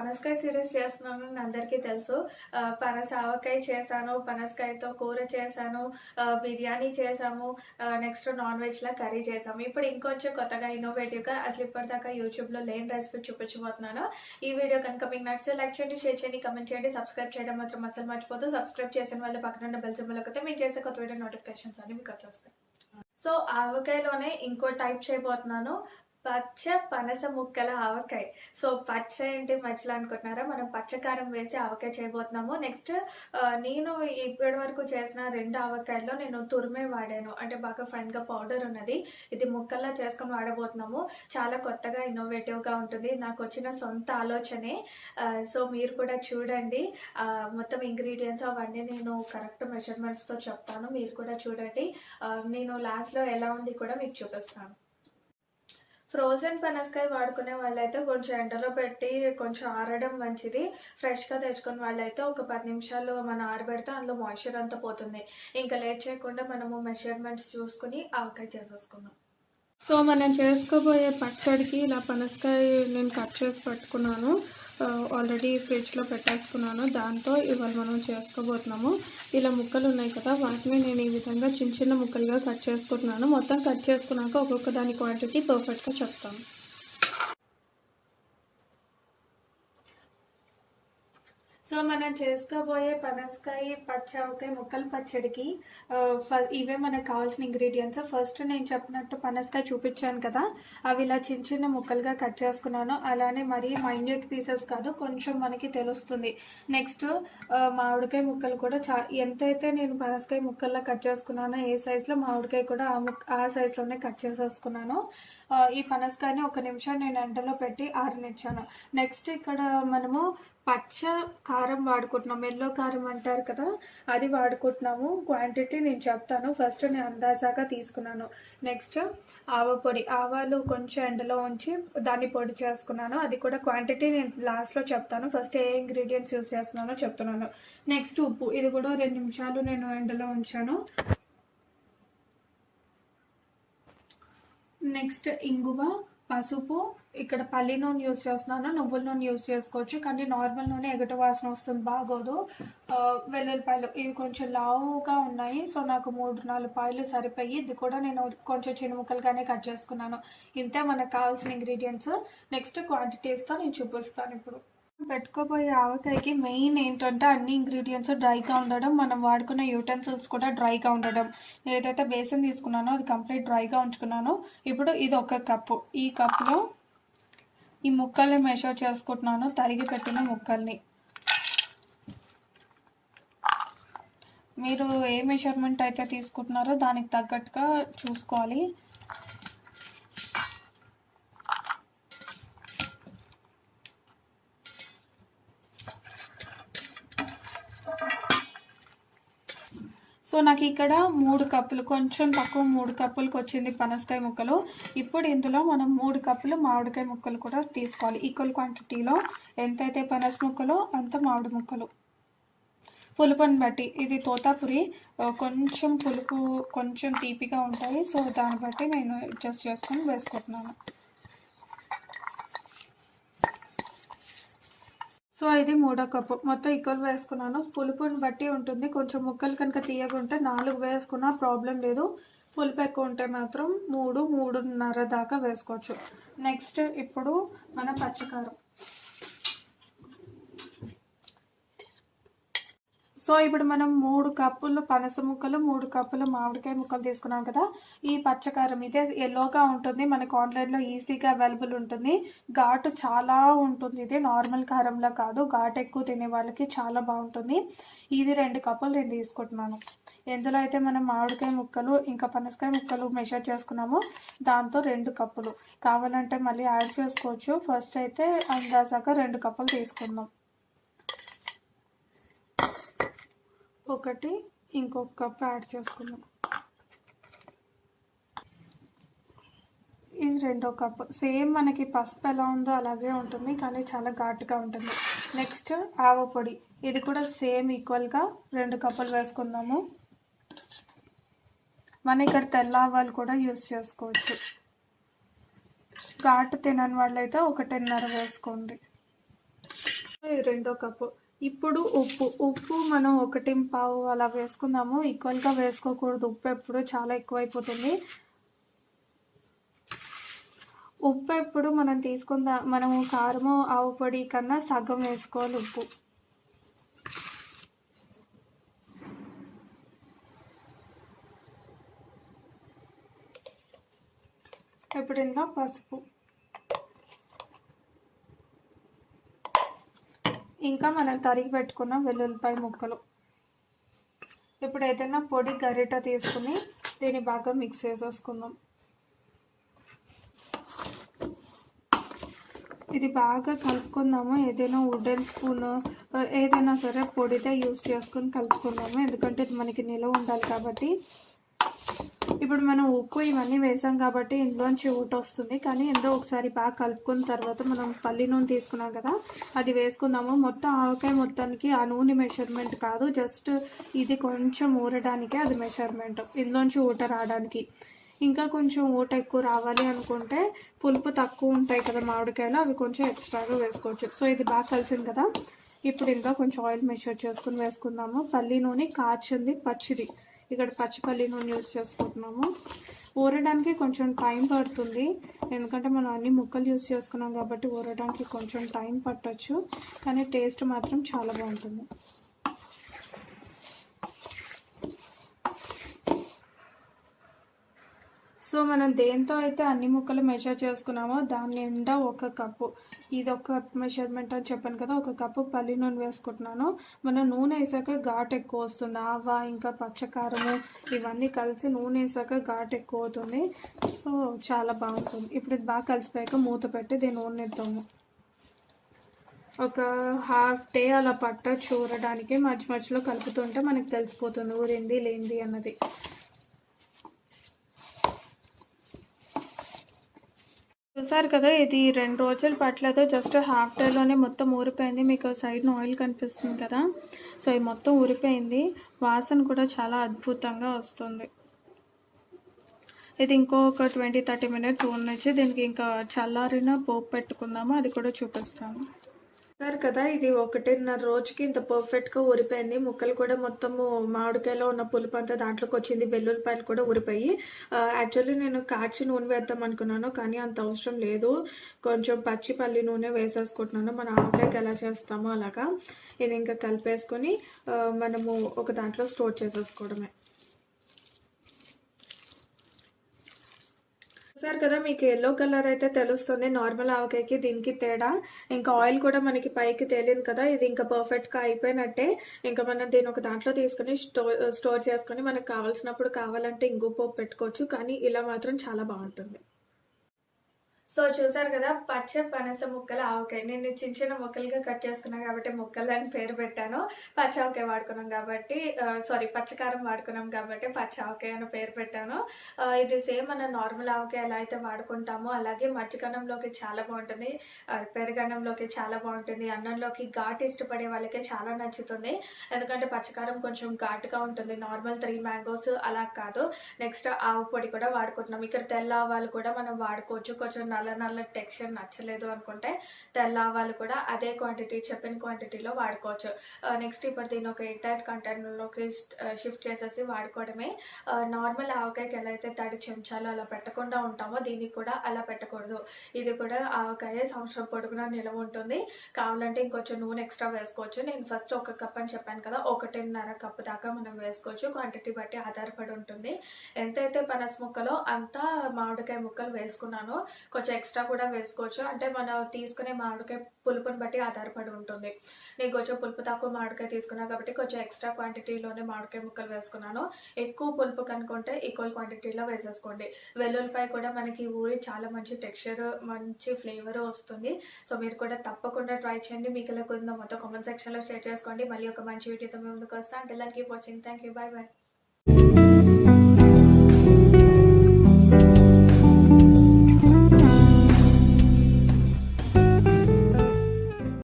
పనసకాయ సిరీస్ చేస్తున్నాను అని అందరికీ తెలుసు. పనస ఆవకాయ చేశాను పనసకాయతో కూర చేశాను బిర్యానీ చేసాము నెక్స్ట్ నాన్ వెజ్లా కర్రీ చేసాము ఇప్పుడు ఇంకొంచెం కొత్తగా ఇన్నోవేటివ్గా అసలు ఇప్పటిదాకా యూట్యూబ్లో లేని రెసిపీ చూపించబోతున్నాను. ఈ వీడియో కనుక మీకు నచ్చితే లైక్ చేయండి షేర్ చేయండి కమెంట్ చేయండి సబ్స్క్రైబ్ చేయడం మాత్రం అసలు మర్చిపోదు సబ్స్క్రైబ్ చేసిన వాళ్ళ పక్కన బెల్ సింబల్ ఒకతే మేము చేసే కొత్త వీడియో నోటిఫికేషన్స్ అన్ని మీకు వచ్చేస్తాయి. సో ఆవకాయలోనే ఇంకో టైప్ చేయబోతున్నాను. పచ్చ పనస ముక్కల ఆవకాయ. సో పచ్చ ఏంటి మధ్యలో అనుకుంటున్నారా? మనం పచ్చకారం వేసి ఆవకాయ చేయబోతున్నాము. నెక్స్ట్ నేను ఇప్పటి వరకు చేసిన రెండు ఆవకాయల్లో నేను తురిమే వాడాను. అంటే బాగా ఫైన్గా పౌడర్ ఉన్నది. ఇది ముక్కల్లా చేసుకొని వాడబోతున్నాము. చాలా కొత్తగా ఇన్నోవేటివ్గా ఉంటుంది. నాకు వచ్చిన సొంత ఆలోచనే. సో మీరు కూడా చూడండి. మొత్తం ఇంగ్రీడియంట్స్ అవన్నీ నేను కరెక్ట్ మెజర్మెంట్స్తో చెప్తాను. మీరు కూడా చూడండి. నేను లాస్ట్లో ఎలా ఉంది కూడా మీకు చూపిస్తాను. ఫ్రోజన్ పనసకాయ వాడుకునే వాళ్ళైతే కొంచెం ఎండలో పెట్టి కొంచెం ఆరడం మంచిది. ఫ్రెష్గా తెచ్చుకున్న వాళ్ళైతే ఒక పది నిమిషాలు మనం ఆరబెడితే అందులో మాయిశ్చర్ అంతా పోతుంది. ఇంకా లేట్ చేయకుండా మనము మెషర్మెంట్స్ చూసుకుని ఆవకాయ చేసేసుకుందాం. సో మనం చేసుకోబోయే పచ్చడికి ఇలా పనసకాయ నేను కట్ చేసి పట్టుకున్నాను. ఆల్రెడీ ఫ్రిడ్జ్లో పెట్టేసుకున్నాను. దాంతో ఇవాళ మనం చేసుకోబోతున్నాము. ఇలా ముక్కలు ఉన్నాయి కదా వాటిని నేను ఈ విధంగా చిన్న చిన్న ముక్కలుగా కట్ చేసుకుంటున్నాను. మొత్తం కట్ చేసుకున్నాక ఒక్కొక్క దాని క్వాంటిటీ పర్ఫెక్ట్గా చెప్తాను. సో మనం చేసుకోబోయే పనసకాయ పచ్చవకాయ ముక్కల పచ్చడికి ఇవే మనకు కావాల్సిన ఇంగ్రీడియంట్స్ ఫస్ట్ నేను చెప్పినట్టు పనసకాయ చూపించాను కదా అవి ఇలా చిన్న చిన్న ముక్కలుగా కట్ చేసుకున్నాను. అలానే మరీ మైన్యూట్ పీసెస్ కాదు కొంచెం మనకి తెలుస్తుంది. నెక్స్ట్ మామిడికాయ ముక్కలు కూడా చా ఎంతైతే నేను పనసకాయ ముక్కల్లా కట్ చేసుకున్నానో ఏ సైజులో మామిడికాయ కూడా ఆ ముక్ ఆ సైజులోనే కట్ చేసేసుకున్నాను. ఈ పనసకాయని ఒక నిమిషం నేను ఎండలో పెట్టి ఆరనిచ్చాను. నెక్స్ట్ ఇక్కడ మనము పచ్చ కారం వాడుకుంటున్నాం. ఎల్లో కారం అంటారు కదా అది వాడుకుంటున్నాము. క్వాంటిటీ నేను చెప్తాను. ఫస్ట్ నేను అందాజాగా తీసుకున్నాను. నెక్స్ట్ ఆవ పొడి. ఆవాలు కొంచెం ఎండలో ఉంచి దాన్ని పొడి చేసుకున్నాను. అది కూడా క్వాంటిటీ నేను లాస్ట్లో చెప్తాను. ఫస్ట్ ఏ ఇంగ్రీడియంట్స్ యూస్ చేస్తున్నానో చెప్తున్నాను. నెక్స్ట్ ఉప్పు. ఇది కూడా రెండు నిమిషాలు నేను ఎండలో ఉంచాను. నెక్స్ట్ ఇంగువ పసుపు. ఇక్కడ పల్లి నూనె యూస్ చేస్తున్నాను. నువ్వుల నూనె యూజ్ చేసుకోవచ్చు. కానీ నార్మల్ నూనె ఎగట వాసన వస్తుంది బాగోదు. వెల్లుల్లిపాయలు ఇవి కొంచెం లావుగా ఉన్నాయి. సో నాకు మూడు నాలుగు పాయలు సరిపోయి ఇది కూడా నేను కొంచెం చిన్న ముక్కలుగానే కట్ చేసుకున్నాను. ఇంతే మనకు కావాల్సిన ఇంగ్రీడియంట్స్. నెక్స్ట్ క్వాంటిటీస్తో నేను చూపిస్తాను ఇప్పుడు. పెట్టుకోబోయే ఆవకాయకి మెయిన్ ఏంటంటే అన్ని ఇంగ్రీడియంట్స్ డ్రైగా ఉండడం మనం వాడుకున్న యూటెన్సిల్స్ కూడా డ్రైగా ఉండడం. ఏదైతే బేసన్ తీసుకున్నానో అది కంప్లీట్ డ్రైగా ఉంచుకున్నాను. ఇప్పుడు ఇది ఒక కప్పు. ఈ కప్పులో ఈ ముక్కల్ని మెషర్ చేసుకుంటున్నాను. తరిగి పెట్టిన ముక్కల్ని. మీరు ఏ మెషర్మెంట్ అయితే తీసుకుంటున్నారో దానికి తగ్గట్టుగా చూసుకోవాలి. సో నాకు ఇక్కడ మూడు కప్పులు కొంచెం తక్కువ మూడు కప్పులకు వచ్చింది పనసకాయ ముక్కలు. ఇప్పుడు ఇందులో మనం మూడు కప్పులు మామిడికాయ ముక్కలు కూడా తీసుకోవాలి. ఈక్వల్ క్వాంటిటీలో ఎంతైతే పనస ముక్కలో అంత మామిడి ముక్కలు. పులుపుని బట్టి ఇది తోతాపురి కొంచెం పులుపు కొంచెం తీపిగా ఉంటాయి. సో దాన్ని బట్టి నేను అడ్జస్ట్ చేసుకొని వేసుకుంటున్నాను. సో ఇది మూడో కప్పు. మొత్తం ఈక్వల్ వేసుకున్నాను. పులుపుని బట్టి ఉంటుంది. కొంచెం ముక్కలు కనుక తీయకుంటే నాలుగు వేసుకున్నా ప్రాబ్లం లేదు. పులుపు ఎక్కువ ఉంటే మాత్రం మూడు మూడున్నర దాకా వేసుకోవచ్చు. నెక్స్ట్ ఇప్పుడు మన పచ్చికారం. సో ఇప్పుడు మనం మూడు కప్పులు పనస ముక్కలు మూడు కప్పులు మామిడికాయ ముక్కలు తీసుకున్నాం కదా. ఈ పచ్చకారం ఇదే ఎల్లోగా ఉంటుంది. మనకు ఆన్లైన్లో ఈజీగా అవైలబుల్ ఉంటుంది. ఘాటు చాలా ఉంటుంది. ఇది నార్మల్ కారంలో కాదు. ఘాటు ఎక్కువ తినే వాళ్ళకి చాలా బాగుంటుంది. ఇది రెండు కప్పులు నేను తీసుకుంటున్నాను. ఎందులో అయితే మనం మామిడికాయ ముక్కలు ఇంకా పనసకాయ ముక్కలు మెషర్ చేసుకున్నామో. దాంతో రెండు కప్పులు. కావాలంటే మళ్ళీ యాడ్ చేసుకోవచ్చు. ఫస్ట్ అయితే అందాజాగా రెండు కప్పులు తీసుకుందాం. ఒకటి ఇంకొక కప్ యాడ్ చేసుకుందాం. ఇది రెండో కప్. సేమ్ మనకి పసుపు ఎలా ఉందో అలాగే ఉంటుంది కానీ చాలా ఘాటుగా ఉంటుంది. నెక్స్ట్ ఆవ పొడి. ఇది కూడా సేమ్ ఈక్వల్గా రెండు కప్పులు వేసుకుందాము. మన ఇక్కడ తెల్ల ఆవాలు కూడా యూజ్ చేసుకోవచ్చు. ఘాటు తినని వాళ్ళైతే ఒకటిన్నర వేసుకోండి. ఇది రెండో కప్పు. ఇప్పుడు ఉప్పు ఉప్పు మనం ఒకటి పావు అలా వేసుకుందాము. ఈక్వల్గా వేసుకోకూడదు. ఉప్పు ఎప్పుడు చాలా ఎక్కువైపోతుంది. ఉప్పు ఎప్పుడు మనం తీసుకుందా మనము కారము ఆవు పొడి కన్నా సగం వేసుకోవాలి ఉప్పు. ఇప్పుడు ఇంకా పసుపు. ఇంకా మనం తరిగి పెట్టుకున్న వెల్లుల్లిపాయ ముక్కలు. ఇప్పుడు ఏదైనా పొడి గరిట తీసుకుని దీన్ని బాగా మిక్స్ చేసేసుకుందాం. ఇది బాగా కలుపుకుందాము. ఏదైనా వుడెన్ స్పూన్ ఏదైనా సరే పొడితే యూస్ చేసుకొని కలుపుకుందాము. ఎందుకంటే ఇది మనకి నిలవ ఉండాలి కాబట్టి ఇప్పుడు మనం ఉప్పు ఇవన్నీ వేసాం కాబట్టి ఇందులోంచి ఊట వస్తుంది. కానీ ఎంతో ఒకసారి బాగా కలుపుకున్న తర్వాత మనం పల్లి నూనె తీసుకున్నాం కదా అది వేసుకుందాము. మొత్తం ఆవకాయ మొత్తానికి ఆ నూనె మెషర్మెంట్ కాదు జస్ట్ ఇది కొంచెం ఊరడానికే అది మెషర్మెంట్ ఇందులోంచి ఊట రావడానికి. ఇంకా కొంచెం ఊట ఎక్కువ రావాలి అనుకుంటే పులుపు తక్కువ ఉంటాయి కదా మామిడికాయలు అవి కొంచెం ఎక్స్ట్రాగా వేసుకోవచ్చు. సో ఇది బాగా కలిసింది కదా. ఇప్పుడు ఇంకా కొంచెం ఆయిల్ మెషర్ చేసుకుని వేసుకుందాము. పల్లి నూనె కాచింది పచ్చిది. ఇక్కడ పచ్చిపల్లి నూనె యూస్ చేసుకుంటున్నాము. ఊరడానికి కొంచెం టైం పడుతుంది. ఎందుకంటే మనం అన్ని ముక్కలు యూస్ చేసుకున్నాం కాబట్టి ఊరడానికి కొంచెం టైం పట్టచ్చు. కానీ టేస్ట్ మాత్రం చాలా బాగుంటుంది. సో మనం దేంతో అయితే అన్ని ముక్కలు మెషర్ చేసుకున్నామో దాని నిండా ఒక కప్పు. ఇది ఒక మెషర్మెంట్ అని చెప్పాను కదా ఒక కప్పు పల్లి నూనె వేసుకుంటున్నాను. మనం నూనె వేసాక ఘాట్ ఎక్కువ వస్తుంది. ఆవా ఇంకా పచ్చకారము ఇవన్నీ కలిసి నూనె వేసాక ఘాట్ ఎక్కువ అవుతుంది. సో చాలా బాగుంటుంది. ఇప్పుడు ఇది బాగా కలిసిపోయాక మూత పెట్టి దీన్ని నూనెద్దాము. ఒక హాఫ్ డే అలా పట్ట చూడడానికి మధ్య మధ్యలో కలుపుతుంటే మనకి తెలిసిపోతుంది ఊరింది లేనిది అన్నది. చూసారు కదా ఇది రెండు రోజులు పట్లతో జస్ట్ హాఫ్ డేలోనే మొత్తం ఊరిపోయింది. మీకు సైడ్ ఆయిల్ కనిపిస్తుంది కదా. సో ఇది మొత్తం ఊరిపోయింది. వాసన కూడా చాలా అద్భుతంగా వస్తుంది. ఇది ఇంకొక ట్వంటీ థర్టీ మినిట్స్ ఉండొచ్చు దీనికి ఇంకా చల్లారిన పోపు పెట్టుకుందాము? అది కూడా చూపిస్తాను. సార్ కదా ఇది ఒకటిన్నర రోజుకి ఇంత పర్ఫెక్ట్గా ఊరిపోయింది. ముక్కలు కూడా మొత్తము మామిడికాయలో ఉన్న పులుపు అంతా దాంట్లోకి వచ్చింది. వెల్లుల్లిపాయలు కూడా ఉరిపోయి యాక్చువల్లీ నేను కాచి నూనె వేద్దాం అనుకున్నాను కానీ అంత అవసరం లేదు. కొంచెం పచ్చి పల్లి నూనె వేసేసుకుంటున్నాను. మన ఆవకాయకి ఎలా చేస్తామో అలాగా. ఇది ఇంకా కలిపేసుకొని మనము ఒక దాంట్లో స్టోర్ చేసేసుకోవడమే. చూసారు కదా మీకు ఎల్లో కలర్ అయితే తెలుస్తుంది. నార్మల్ ఆవకాయకి దీనికి తేడా. ఇంకా ఆయిల్ కూడా మనకి పైకి తేలింది కదా ఇది ఇంకా పర్ఫెక్ట్గా అయిపోయినట్టే. ఇంకా మనం దీని ఒక దాంట్లో తీసుకుని స్టోర్ స్టోర్ చేసుకుని మనకు కావాల్సినప్పుడు కావాలంటే ఇంగు పోపు పెట్టుకోవచ్చు. కానీ ఇలా మాత్రం చాలా బాగుంటుంది. సో చూసారు కదా పచ్చ పనస ముక్కల ఆవకాయ. నేను చిన్న చిన్న ముక్కలుగా కట్ చేసుకున్నాను కాబట్టి ముక్కలు అని పేరు పెట్టాను. పచ్చ ఆవకాయ వాడుకున్నాం కాబట్టి సారీ పచ్చకారం వాడుకున్నాం కాబట్టి పచ్చ ఆవకాయ అని పేరు పెట్టాను. ఇది సేమ్ మన నార్మల్ ఆవకాయ ఎలా అయితే వాడుకుంటామో అలాగే మజ్జిగన్నంలోకి చాలా బాగుంటుంది. పెరగన్నంలోకి పెరుగన్నంలోకి చాలా బాగుంటుంది. అన్నంలోకి ఘాటు ఇష్టపడే వాళ్ళకి చాలా నచ్చుతుంది. ఎందుకంటే పచ్చకారం కొంచెం ఘాటుగా ఉంటుంది. నార్మల్ త్రీ మ్యాంగోస్ అలా కాదు. నెక్స్ట్ ఆవు పొడి కూడా వాడుకుంటున్నాం. ఇక్కడ తెల్ల ఆవాలు కూడా మనం వాడుకోవచ్చు. కొంచెం నల్ల నల్ల టెక్స్చర్ నచ్చలేదు అనుకుంటే తెల్ల ఆవాలు కూడా అదే క్వాంటిటీ చెప్పిన క్వాంటిటీలో వాడుకోవచ్చు. నెక్స్ట్ ఇప్పుడు దీని ఒక ఎయిట్ కంటైనర్లోకి షిఫ్ట్ చేసేసి వాడుకోవడమే. నార్మల్ ఆవకాయకి ఎలా అయితే తడి చెంచాలు అలా పెట్టకుండా ఉంటామో దీనికి కూడా అలా పెట్టకూడదు. ఇది కూడా ఆవకాయ సంవత్సరం పొడుగునా నిలవ ఉంటుంది. కావాలంటే ఇంకొంచెం నూనె ఎక్స్ట్రా వేసుకోవచ్చు. నేను ఫస్ట్ ఒక కప్ అని చెప్పాను కదా ఒకటిన్నర కప్ దాకా మనం వేసుకోవచ్చు. క్వాంటిటీ బట్టి ఆధారపడి ఉంటుంది. ఎంతైతే పనస ముక్కలో అంత మామిడికాయ ముక్కలు వేసుకున్నానో కొంచెం ఎక్స్ట్రా కూడా వేసుకోవచ్చు. అంటే మనం తీసుకునే మామిడికాయ పులుపుని బట్టి ఆధారపడి ఉంటుంది. నేను కొంచెం పులుపు తక్కువ మామిడికాయ తీసుకున్నాను కాబట్టి కొంచెం ఎక్స్ట్రా క్వాంటిటీలోనే మామిడికాయ ముక్కలు వేసుకున్నాను. ఎక్కువ పులుపు కనుకుంటే ఈక్వల్ క్వాంటిటీలో వేసేసుకోండి. వెల్లుల్లిపాయ కూడా మనకి ఊరి చాలా మంచి టెక్స్చర్ మంచి ఫ్లేవర్ వస్తుంది. సో మీరు కూడా తప్పకుండా ట్రై చేయండి. మీకు ఇలా కుదిరిందో మొత్తం కామెంట్ సెక్షన్లో షేర్ చేసుకోండి. మళ్ళీ ఒక మంచి వీడియోతో మేము ముందుకు వస్తాను అంటే keep watching thank you bye bye